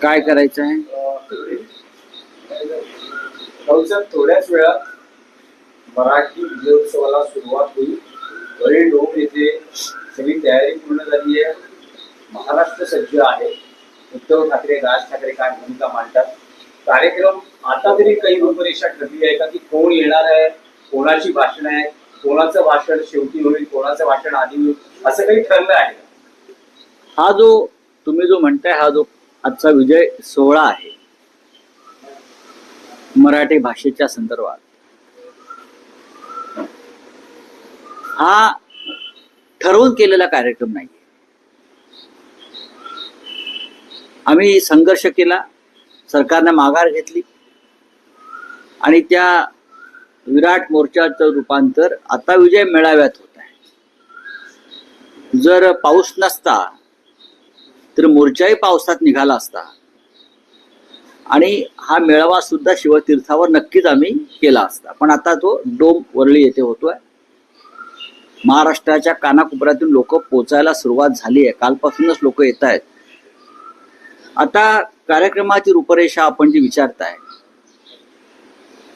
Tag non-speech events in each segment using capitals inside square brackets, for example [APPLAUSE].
काय करायचं आहे? थोड्याच वेळात मराठी विजयोत्सवाला सुरुवात होईल. वरील डोम येथे सगळी तयारी पूर्ण झाली आहे. महाराष्ट्र सज्ज आहे. उद्धव ठाकरे राज ठाकरे काय भूमिका मांडतात? कार्यक्रम आता तरी काही रूपरेषा ठरली आहे का की कोण येणार आहे? कोणाची भाषण आहे? कोणाचं भाषण शेवटी होईल? कोणाचं भाषण आधी होईल? असं काही ठरलं आहे हा जो तुम्ही जो म्हणताय हा जो आजचा विजय सोहळा आहे. मराठी भाषेच्या संदर्भात. हा ठरवून केलेला कार्यक्रम नाही आम्ही संघर्ष केला सरकारने माघार घेतली आणि त्या विराट मोर्चाचं रूपांतर आता विजय मेळाव्यात होत आहे. जर पाऊस नसता तर मोर्चाही पावसात निघाला असता. आणि हा मेळावा सुद्धा शिवतीर्थावर नक्कीच आम्ही केला असता. पण आता तो डोम वरळी येथे होतोय. महाराष्ट्राच्या कानाकोपऱ्यातून लोक पोचायला सुरुवात झाली आहे. कालपासूनच लोक येत आहेत. आता कार्यक्रमाची रूपरेषा आपण जी विचारताय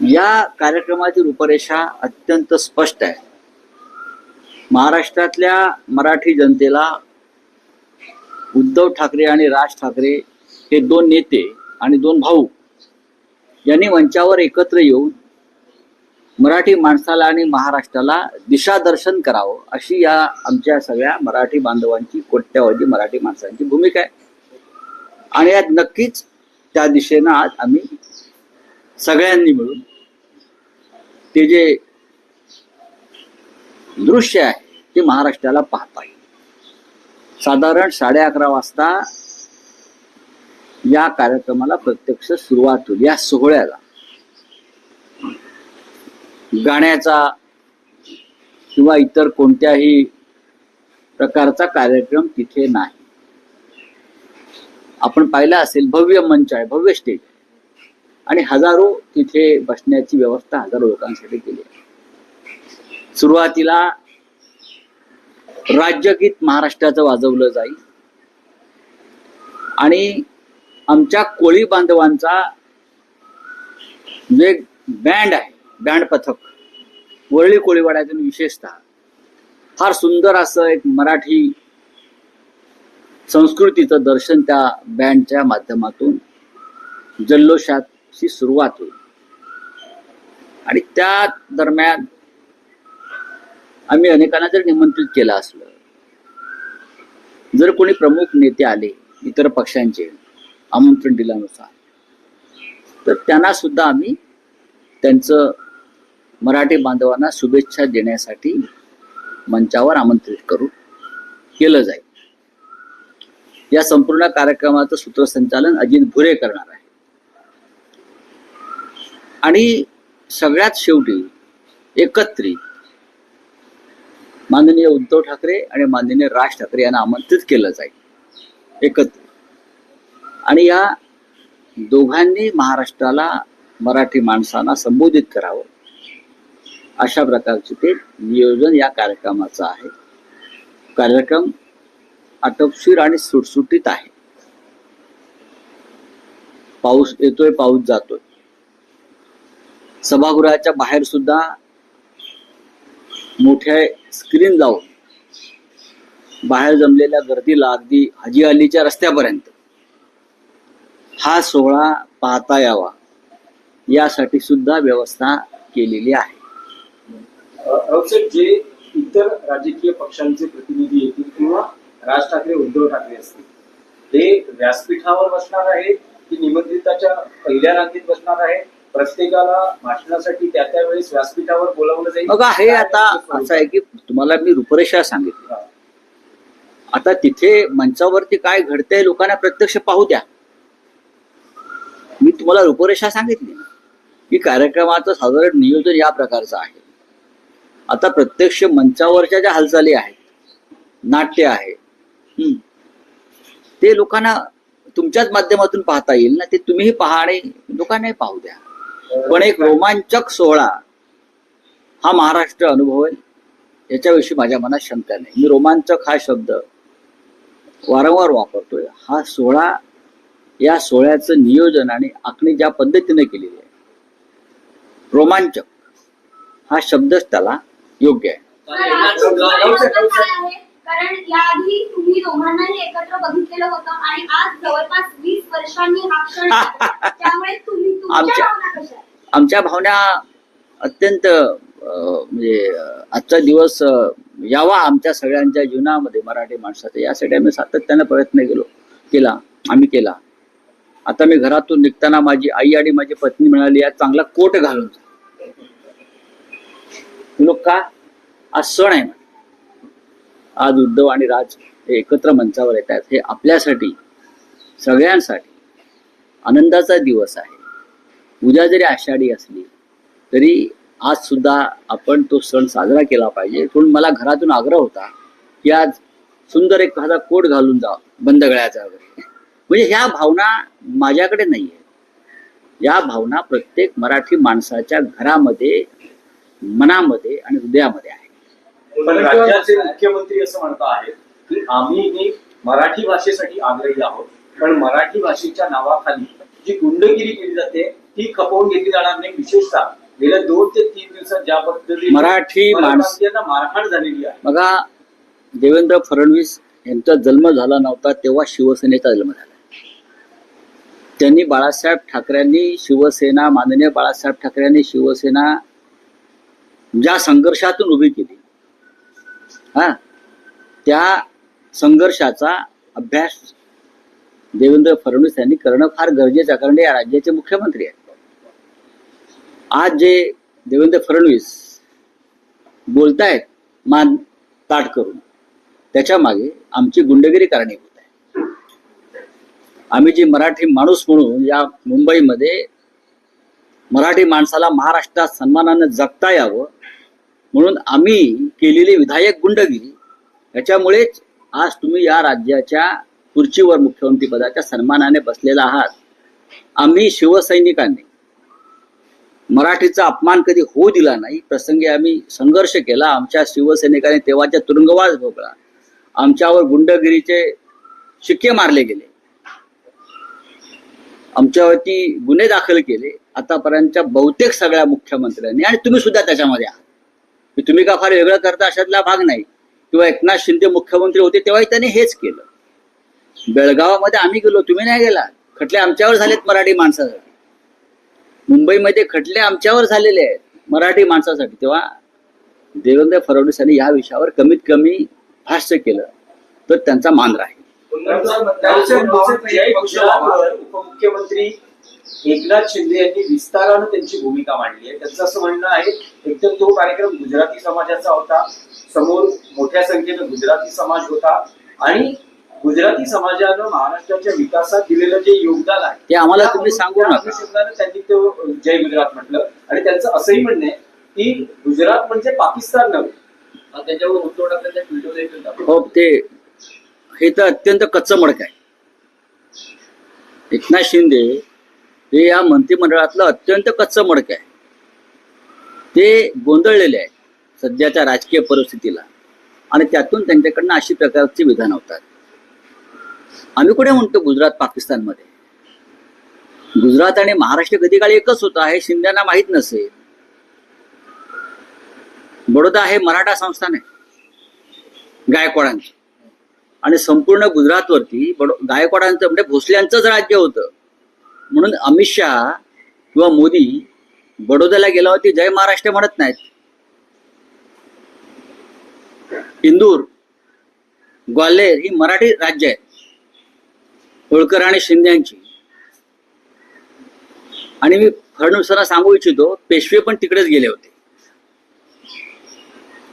या कार्यक्रमाची रूपरेषा अत्यंत स्पष्ट आहे. महाराष्ट्रातल्या मराठी जनतेला उद्धव ठाकरे आणि राज ठाकरे हे दोन नेते आणि दोन भाऊ यांनी मंचावर एकत्र येऊन मराठी माणसाला आणि महाराष्ट्राला दिशादर्शन करावं अशी या आमच्या सगळ्या मराठी बांधवांची कोट्यावधी मराठी माणसांची भूमिका आहे. आणि यात नक्कीच त्या दिशेनं आज आम्ही सगळ्यांनी मिळून ते जे दृश्य आहे ते महाराष्ट्राला पाहता येईल साधारण साडे अकरा वाजता या कार्यक्रमाला प्रत्यक्ष सुरुवात होईल. या सोहळ्याला. गाण्याचा किंवा इतर कोणत्याही प्रकारचा कार्यक्रम तिथे नाही. आपण पाहिला असेल भव्य मंच आहे भव्य स्टेज आहे. आणि हजारो तिथे बसण्याची व्यवस्था हजारो लोकांसाठी केली आहे. सुरुवातीला राज्यगीत महाराष्ट्राचं वाजवलं जाईल. आणि आमच्या कोळी बांधवांचा जे बँड आहे बँड पथक वरळी कोळीवाड्यातून विशेषतः फार सुंदर असं एक मराठी संस्कृतीचं दर्शन त्या बँडच्या माध्यमातून जल्लोषाची सुरुवात होईल. आणि त्या दरम्यान आम्ही अनेकांना जर निमंत्रित केलं असलं जर कोणी प्रमुख नेते आले इतर पक्षांचे आमंत्रण दिल्यानुसार तर त्यांना सुद्धा आम्ही त्यांचं मराठी बांधवांना शुभेच्छा देण्यासाठी मंचावर आमंत्रित करू केलं जाईल. या संपूर्ण कार्यक्रमाचं सूत्रसंचालन अजित भुरे करणार आहे. आणि सगळ्यात शेवटी एकत्रित माननीय उद्धव ठाकरे आणि माननीय राज ठाकरे यांना आमंत्रित केलं जाईल. एकत्र. आणि या दोघांनी महाराष्ट्राला मराठी माणसांना संबोधित करावं. अशा प्रकारचे ते नियोजन या कार्यक्रमाचं आहे. कार्यक्रम आटपशीर आणि सुटसुटीत आहे. पाऊस येतोय पाऊस जातोय. सभागृहाच्या बाहेर सुद्धा मोठ्या स्क्रीन लावून बाहेर जमलेल्या गर्दीला अगदी हजी अलीच्या रस्त्यापर्यंत हा सोहळा पाहता यावा. यासाठी सुद्धा व्यवस्था केलेली आहे. जे इतर राजकीय पक्षांचे प्रतिनिधी येतील किंवा राज ठाकरे उद्धव ठाकरे असतील ते व्यासपीठावर बसणार आहेत की निमंत्रिताच्या पहिल्या रांगेत बसणार आहे प्रत्येकाला भाषणासाठी त्या त्या वेळेस व्यासपीठावर बोलावलं जाईल. बघा हे आता असं आहे की तुम्हाला मी रूपरेषा सांगितली. आता तिथे मंचावरती काय घडतंय लोकांना प्रत्यक्ष पाहू द्या. मी तुम्हाला रूपरेषा सांगितली. ना की कार्यक्रमाचं साधारण नियोजन या प्रकारचं आहे. आता प्रत्यक्ष मंचावरच्या ज्या हालचाली आहेत नाट्य आहे हम्म, ते लोकांना तुमच्याच माध्यमातून पाहता येईल ना? ते तुम्हीही पहा आणि लोकांनाही पाहू द्या. पण एक रोमांचक सोहळा हा महाराष्ट्र अनुभवेल याच्याविषयी माझ्या मनात शंका नाही. मी रोमांचक हा शब्द वारंवार वापरतोय. हा सोहळा या सोहळ्याचं नियोजन आणि आखणी ज्या पद्धतीने केलेली आहे रोमांचक हा शब्दच त्याला योग्य आहे. तर आज तुमचं कारण याआधी तुम्ही दोघांनाही एकत्र बघितलेलं होतं आणि आज जवळपास वीस वर्षांनी हा क्षण त्यामुळे आमच्या- आमच्या भावना अत्यंत म्हणजे आजचा दिवस यावा आमच्या सगळ्यांच्या जीवनामध्ये मराठी माणसाचा. यासाठी आम्ही सातत्यानं प्रयत्न केलो केला आम्ही केला. आता मी घरातून निघताना माझी आई आणि माझी पत्नी मिळाली यात चांगला कोट घालून. लोक का? आज सण आहे ना. आज उद्धव आणि राज हे एकत्र मंचावर येतात. हे आपल्यासाठी सगळ्यांसाठी आनंदाचा दिवस आहे. उद्या जरी आषाढी असली तरी आज सुद्धा आपण तो सण साजरा केला पाहिजे. म्हणून मला घरातून आग्रह होता की आज सुंदर एक एखादा कोट घालून जा बंद गळ्याचा वगैरे. म्हणजे ह्या भावना माझ्याकडे नाही आहे या भावना प्रत्येक मराठी माणसाच्या घरामध्ये मनामध्ये आणि हृदयामध्ये आहे पण राज्याचे मुख्यमंत्री असं म्हणत आहेत की आम्ही मराठी भाषेसाठी आग्रही आहोत. पण मराठी भाषेच्या नावाखाली जी गुंडगिरी केली जाते ती खपवून घेतली जाणार नाही. विशेषतः गेल्या दोन ते तीन दिवसात ज्या पद्धतीने मराठी माणस मराठ्यांना मारहाण झालेली आहे. बघा देवेंद्र फडणवीस यांचा जन्म झाला नव्हता तेव्हा शिवसेनेचा जन्म झाला. त्यांनी बाळासाहेब ठाकरेंनी शिवसेना माननीय बाळासाहेब ठाकरेंनी शिवसेना ज्या संघर्षातून उभी केली. हा? त्या संघर्षाचा अभ्यास देवेंद्र फडणवीस यांनी करणं फार गरजेचं आहे कारण या राज्याचे मुख्यमंत्री आहेत. आज जे देवेंद्र फडणवीस बोलतायत मान ताट करून त्याच्यामागे आमची गुंडगिरी कारणीभूत आहे. आम्ही जी मराठी माणूस म्हणून या मुंबईमध्ये मराठी माणसाला महाराष्ट्रात सन्मानानं जगता यावं म्हणून आम्ही केलेली विधायक गुंडगिरी याच्यामुळेच आज तुम्ही या राज्याच्या खुर्चीवर मुख्यमंत्री पदाच्या सन्मानाने बसलेला आहात. आम्ही शिवसैनिकांनी मराठीचा अपमान कधी होऊ दिला नाही. प्रसंगी आम्ही संघर्ष केला. आमच्या शिवसैनिकांनी तेव्हाच्या तुरुंगवास भोगला. आमच्यावर गुंडगिरीचे शिक्के मारले गेले. आमच्यावरती गुन्हे दाखल केले. आतापर्यंतच्या बहुतेक सगळ्या मुख्यमंत्र्यांनी आणि तुम्ही सुद्धा त्याच्यामध्ये आहात. की तुम्ही का फार वेगळं करता? अशातला भाग नाही. किंवा एकनाथ शिंदे मुख्यमंत्री होते तेव्हाही त्यांनी हेच केलं. बेळगावामध्ये आम्ही गेलो तुम्ही नाही गेला खटले आमच्यावर झालेत मराठी माणसासाठी. मुंबईमध्ये खटले आमच्यावर झालेले आहेत मराठी माणसासाठी. तेव्हा देवेंद्र फडणवीस यांनी या विषयावर कमीत कमी भाष्य केलं. तर त्यांचा मान राहील. उपमुख्यमंत्री एकनाथ शिंदे यांनी विस्तारानं त्यांची भूमिका मांडली आहे. त्यांचं असं म्हणणं आहे एकतर तो कार्यक्रम गुजराती समाजाचा होता समोर मोठ्या संख्येनं गुजराती समाज होता आणि गुजराती समाजानं महाराष्ट्राच्या विकासात दिलेलं जे योगदान आहे ते आम्हाला तुम्ही सांगू नका. त्यांनी तो जय गुजरात म्हटलं. आणि त्यांचं असंही म्हणणं आहे की गुजरात म्हणजे पाकिस्तान नव्हे. त्याच्यावर उद्धव ठाकरेंचा व्हिडिओ देखील दाखवला. हो ते हे तर अत्यंत कच्चं मडक आहे. एकनाथ शिंदे हे या मंत्रिमंडळातलं अत्यंत कच्चं मडक आहे. ते गोंधळलेले आहे सध्याच्या राजकीय परिस्थितीला. आणि त्यातून त्यांच्याकडनं अशी प्रकारची विधान होतात. आम्ही कुठे म्हणतो गुजरात पाकिस्तानमध्ये? गुजरात आणि महाराष्ट्र कधी काळी एकच होता हे शिंद्यांना माहीत नसेल. बडोदा हे मराठा संस्थान आहे गायकवाडांचं. आणि संपूर्ण गुजरातवरती बडो गायकवाडांचं म्हणजे भोसल्यांचंच राज्य होतं. म्हणून अमित शहा किंवा मोदी बडोद्याला गेल्यावरती जय महाराष्ट्र म्हणत नाहीत. इंदूर ग्वाल्हेर ही मराठी राज्य आहेत. होळकर आणि शिंद्यांची. आणि मी फडणवीसांना सांगू इच्छितो पेशवे पण तिकडेच गेले होते.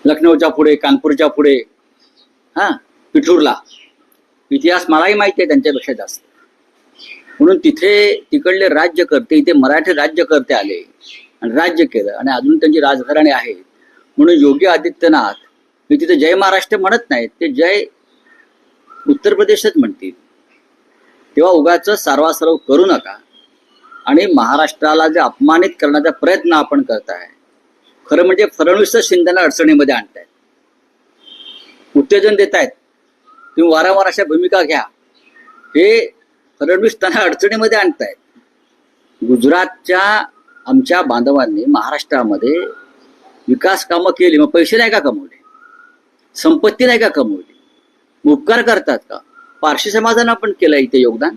लखनौच्या पुढे कानपूरच्या पुढे हा पिठूरला. इतिहास मलाही माहिती आहे त्यांच्यापेक्षा जास्त. म्हणून तिथे तिकडले राज्यकर्ते इथे मराठी राज्यकर्ते आले आणि राज्य केलं. आणि अजून त्यांची राजघराणे आहेत. म्हणून योगी आदित्यनाथ हे तिथे जय महाराष्ट्र म्हणत नाहीत ते जय उत्तर प्रदेशच म्हणतील. तेव्हा उगाच सारवासारव करू नका. आणि महाराष्ट्राला जे अपमानित करण्याचा प्रयत्न आपण करताय खरं म्हणजे फडणवीस शिंदेना अडचणीमध्ये आणतायत. उत्तेजन देत आहेत तुम्ही वारंवार अशा भूमिका घ्या. हे फडणवीस त्यांना अडचणीमध्ये आणतायत. गुजरातच्या आमच्या बांधवांनी महाराष्ट्रामध्ये विकास कामं केली मग पैसे नाही का कमवले? संपत्ती नाही का कमवली? मग उपकार करतात का? पारशी समाजानं पण केलं इथे योगदान.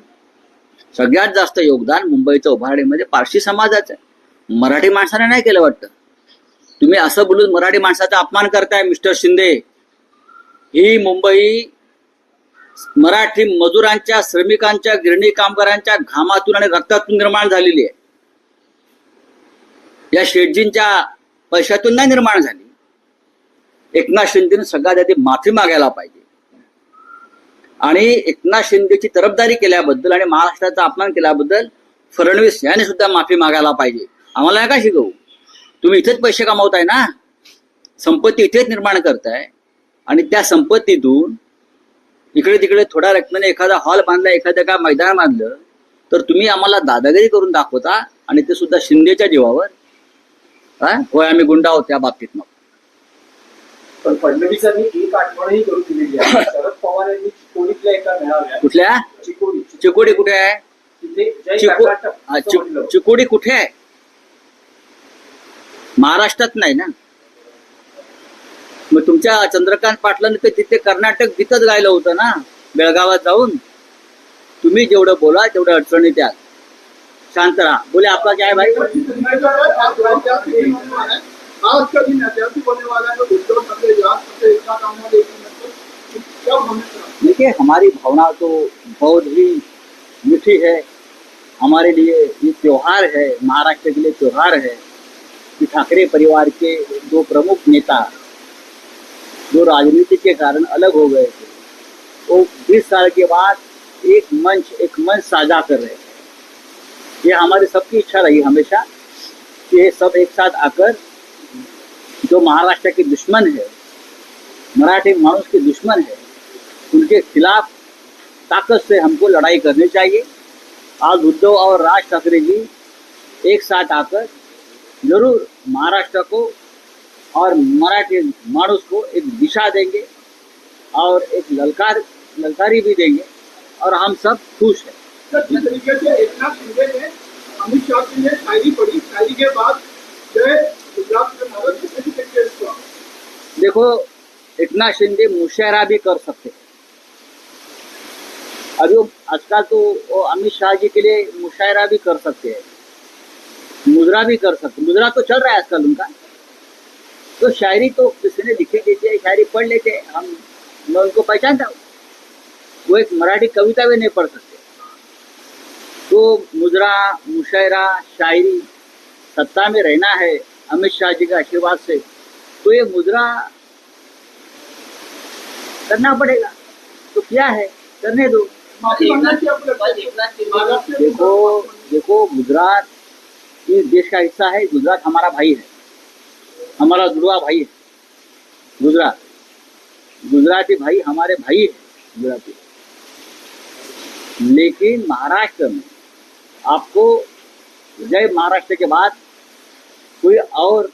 सगळ्यात जास्त योगदान मुंबईच्या उभारणीमध्ये पारशी समाजाचं आहे. मराठी माणसाने नाही केलं वाटतं. तुम्ही असं बोलून मराठी माणसाचा अपमान करताय मिस्टर शिंदे. ही मुंबई मराठी मजुरांच्या श्रमिकांच्या गिरणी कामगारांच्या घामातून आणि रक्तातून निर्माण झालेली आहे. या शेटजींच्या पैशातून नाही निर्माण झाली. एकनाथ शिंदेने सगळ्यात आधी माफी मागायला पाहिजे. आणि एकनाथ शिंदेची तरफदारी केल्याबद्दल आणि महाराष्ट्राचा अपमान केल्याबद्दल फडणवीस यांनी सुद्धा माफी मागायला पाहिजे. आम्हाला नका शिकवू. तुम्ही इथेच पैसे कमावताय ना? संपत्ती इथेच निर्माण करताय. आणि त्या संपत्तीतून इकडे तिकडे थोड्या रकमेने एखादा हॉल बांधला एखादं का मैदान बांधलं तर तुम्ही आम्हाला दादागिरी करून दाखवता आणि ते सुद्धा शिंदेच्या जीवावर. होय आम्ही गुंडा आहोत त्या बाबतीत मग. पण फडणवीसांनी एक आठवणही करून दिलेली आहे. [LAUGHS] शरद पवार यांनी चिकोडीतल्या एका मेळाव्यात कुठल्या? चिकोडी चिकोडी. कुठे आहे? तिथे जय चिको कर्नाटक हा, असं चि- म्हटलं. चिकोडी कुठे आहे? महाराष्ट्रात नाही ना? मग तुमच्या चंद्रकांत पाटलांनी तर तिथे कर्नाटक गीतच गायलं होतं ना? बेळगावात जाऊन? तुम्ही जेवढं बोला तेवढं अडचणी द्या. शांत राहा. बोले आपला काय भाई? आज का दिन ऐतिहासिक होने वाला है तो उद्धव ठाकरे याद करते एक साथ आने वाले एक मिनट को क्या भूमिका देखिए, हमारी भावना तो बहुत ही मीठी है। हमारे लिए ये त्योहार है, महाराष्ट्र के लिए त्योहार है कि ठाकरे परिवार के दो प्रमुख नेता जो राजनीति के कारण अलग हो गए थे, वो बीस साल के बाद एक मंच एक मंच साझा कर रहे थे। ये हमारी सबकी इच्छा रही हमेशा कि ये सब एक साथ आकर जो महाराष्ट्र के दुश्मन है, मराठी मानुस के दुश्मन है, उनके खिलाफ ताकत से हमको लड़ाई करनी चाहिए। आज उद्धव और राज ठाकरे जी एक साथ आकर ज़रूर महाराष्ट्र को और मराठी मानुस को एक दिशा देंगे और एक ललकार, ललकारी भी देंगे और हम सब खुश हैं। अमित शाह जी ने शायरी पढ़ी। शायरी के बाद जय गुजरात के भारत को कैसे देखते हैं इसको आप? देखो एकनाथ शिंदे मुशायरा भी कर सकते अभी आजकल तो अमित शाह जी के लिए मुशायरा भी कर सकते हैं। मुजरा भी कर सकते मुजरा तो चल रहा है आजकल उनका। तो शायरी तो किसी ने लिखी देती है शायरी पढ़ लेते हम, मैं उनको पहचानता हूँ। वो एक मराठी कविता भी नहीं पढ़ सकते। तो मुजरा मुशायरा, शायरी सत्ता में रहना है अमित शाह जी के आशीर्वाद से। तो ये मुद्रा करना पड़ेगा। तो क्या है? करने दो। देखो देखो गुजरात इस देश का हिस्सा है गुजरात हमारा भाई है। हमारा जुड़वा भाई है। गुजरात गुजराती भाई हमारे भाई है गुजराती। लेकिन महाराष्ट्र में आपको जय महाराष्ट्र के बाद कोई और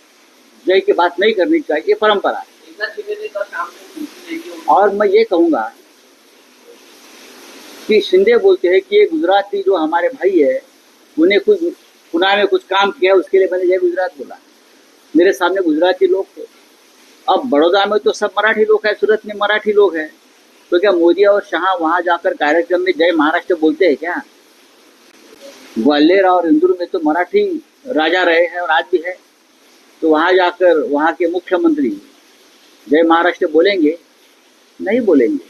जय की बात नहीं करनी चाहिए ये परंपरा है और मैं ये कहूँगा कि शिंदे बोलते हैं कि ये गुजराती जो हमारे भाई है, उन्हें कुछ पुणे में कुछ काम किया, उसके लिए मैंने जय गुजरात बोला। मेरे सामने गुजराती लोग थे। अब बड़ौदा में तो सब मराठी लोग हैं, सूरत में मराठी लोग हैं। तो क्या मोदी और शाह वहाँ जाकर कार्यक्रम में जय महाराष्ट्र बोलते हैं क्या? ग्वालियर और इंदौर में तो मराठी राजा रहे हैं और आज भी है। तो वहाँ जाकर वहाँ के मुख्यमंत्री जय महाराष्ट्र बोलेंगे। नहीं बोलेंगे।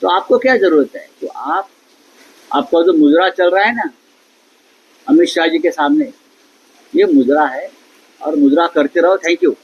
तो आपको क्या ज़रूरत है? तो आप, आपका जो मुजरा चल रहा है ना, अमित शाह जी के सामने, ये मुजरा है और मुजरा करते रहो थैंक यू